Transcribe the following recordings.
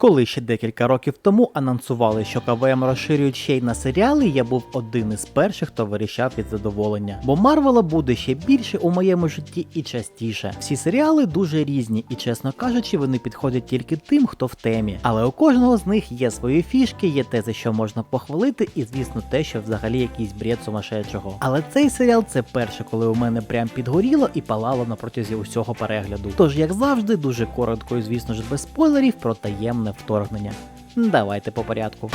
Коли ще декілька років тому анонсували, що КВМ розширюють ще й на серіали, я був один із перших, хто вирішав від задоволення. Бо Марвела буде ще більше у моєму житті і частіше. Всі серіали дуже різні, і чесно кажучи, вони підходять тільки тим, хто в темі. Але у кожного з них є свої фішки, є те, за що можна похвалити, і звісно, те, що взагалі якийсь бред сумасшедшого. Але цей серіал це перше, коли у мене прям підгоріло і палало на протязі усього перегляду. Тож, як завжди, дуже коротко і звісно ж без спойлерів про таємне вторгнення. Давайте по порядку.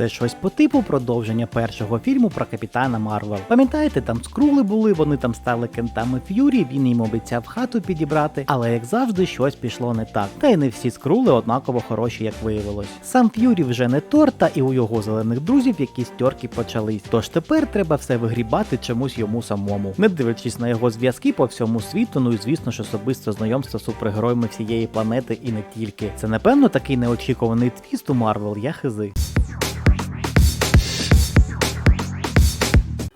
Це щось по типу продовження першого фільму про капітана Марвел. Пам'ятаєте, там скрули були, вони там стали кентами Ф'юрі, він їм обіцяв хату підібрати, але як завжди, щось пішло не так. Та й не всі скрули однаково хороші, як виявилось. Сам Ф'юрі вже не торт, та і у його зелених друзів якісь тьорки почались. Тож тепер треба все вигрібати чомусь йому самому, не дивлячись на його зв'язки по всьому світу. Ну і звісно ж особисто знайомство з супергероями всієї планети і не тільки. Це напевно такий неочікуваний твіст у Марвел, я хизи.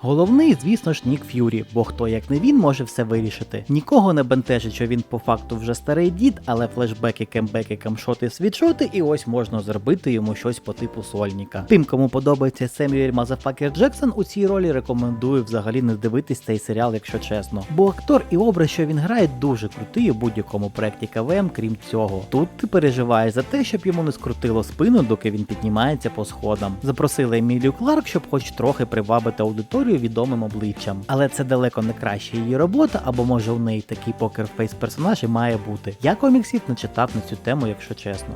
Головний, звісно ж, Нік Ф'юрі, бо хто як не він може все вирішити. Нікого не бентежить, що він по факту вже старий дід, але флешбеки, кембеки, камшоти, світшоти, і ось можна зробити йому щось по типу сольника. Тим, кому подобається Семюель Мазафакер Джексон, у цій ролі рекомендую взагалі не дивитись цей серіал, якщо чесно. Бо актор і образ, що він грає, дуже крутий у будь-якому проєкті КВМ, крім цього. Тут ти переживаєш за те, щоб йому не скрутило спину, доки він піднімається по сходам. Запросили Емілію Кларк, щоб хоч трохи привабити аудиторію відомим обличчям. Але це далеко не краща її робота, або може у неї такий покерфейс персонаж і має бути. Я коміксів не читав на цю тему, якщо чесно.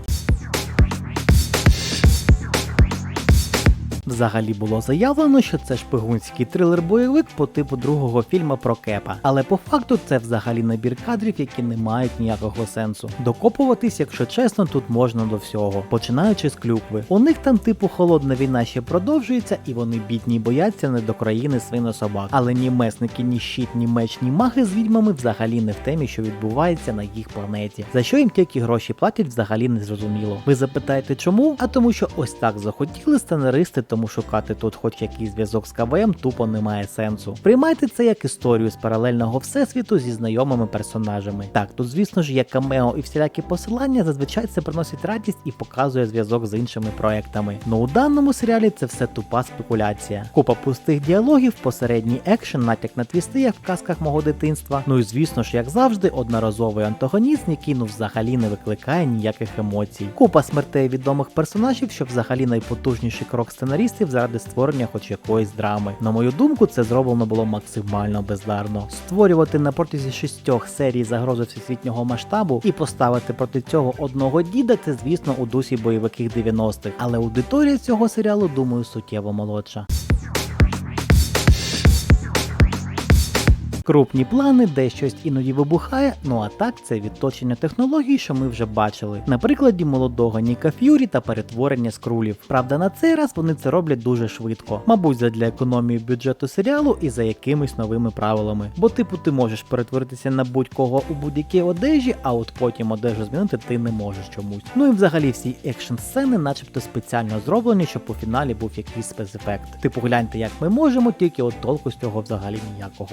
Взагалі було заявлено, що це шпигунський трилер-бойовик по типу другого фільму про Кепа. Але по факту це взагалі набір кадрів, які не мають ніякого сенсу. Докопуватись, якщо чесно, тут можна до всього, починаючи з клюкви. У них там, типу, холодна війна ще продовжується, і вони бідні бояться не до країни свинособак. Але ні месники, ні щит, ні меч, ні маги з відьмами взагалі не в темі, що відбувається на їх планеті. За що їм тільки гроші платять, взагалі не зрозуміло. Ви запитаєте, чому? А тому, що ось так захотіли сценаристи, тому шукати тут хоч якийсь зв'язок з КВМ тупо немає сенсу. Приймайте це як історію з паралельного всесвіту зі знайомими персонажами. Так, тут, звісно ж, є камео і всілякі посилання, зазвичай це приносить радість і показує зв'язок з іншими проектами. Ну у даному серіалі це все тупа спекуляція. Купа пустих діалогів, посередній екшен, натяк на твісти, як в казках мого дитинства. Ну і звісно ж, як завжди, одноразовий антагоніст, який ну взагалі не викликає ніяких емоцій. Купа смертей відомих персонажів, що взагалі найпотужніший крок сценаристів заради створення хоч якоїсь драми. На мою думку, це зроблено було максимально бездарно. Створювати на протязі шістьох серій загрози всесвітнього масштабу і поставити проти цього одного діда, це звісно у дусі бойовиків 90-х. Але аудиторія цього серіалу, думаю, суттєво молодша. Крупні плани, де щось іноді вибухає, ну а так це відточення технологій, що ми вже бачили. На прикладі молодого Ніка Ф'юрі та перетворення скрулів. Правда, на цей раз вони це роблять дуже швидко. Мабуть, задля економії бюджету серіалу і за якимись новими правилами. Бо, типу, ти можеш перетворитися на будь-кого у будь-якій одежі, а от потім одежу змінити ти не можеш чомусь. Ну і взагалі всі екшн сцени, начебто спеціально зроблені, щоб у фіналі був якийсь спецефект. Типу, гляньте, як ми можемо, тільки от толку з цього взагалі ніякого.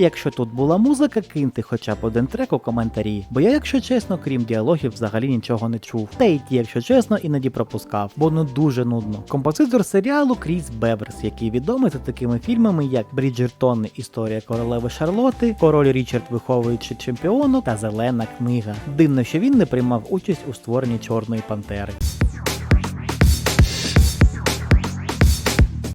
Якщо тут була музика, киньте хоча б один трек у коментарі. Бо я, якщо чесно, крім діалогів, взагалі нічого не чув. Та й ті, якщо чесно, іноді пропускав, бо ну дуже нудно. Композитор серіалу Кріс Беверс, який відомий за такими фільмами, як Бріджертон, Історія королеви Шарлоти, Король Річард, виховуючи чемпіонок та Зелена книга. Дивно, що він не приймав участь у створенні Чорної пантери.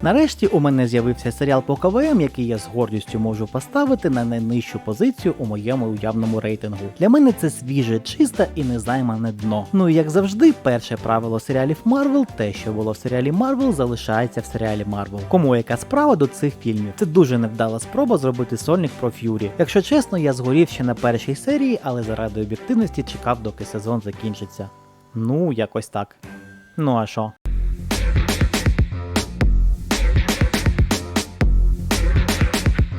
Нарешті у мене з'явився серіал по КВМ, який я з гордістю можу поставити на найнижчу позицію у моєму уявному рейтингу. Для мене це свіже, чисте і незаймане дно. Ну і як завжди, перше правило серіалів Марвел, те, що було в серіалі Марвел, залишається в серіалі Марвел. Кому яка справа до цих фільмів? Це дуже невдала спроба зробити сольник про Ф'юрі. Якщо чесно, я згорів ще на першій серії, але заради об'єктивності чекав, доки сезон закінчиться. Ну, якось так. Ну а що?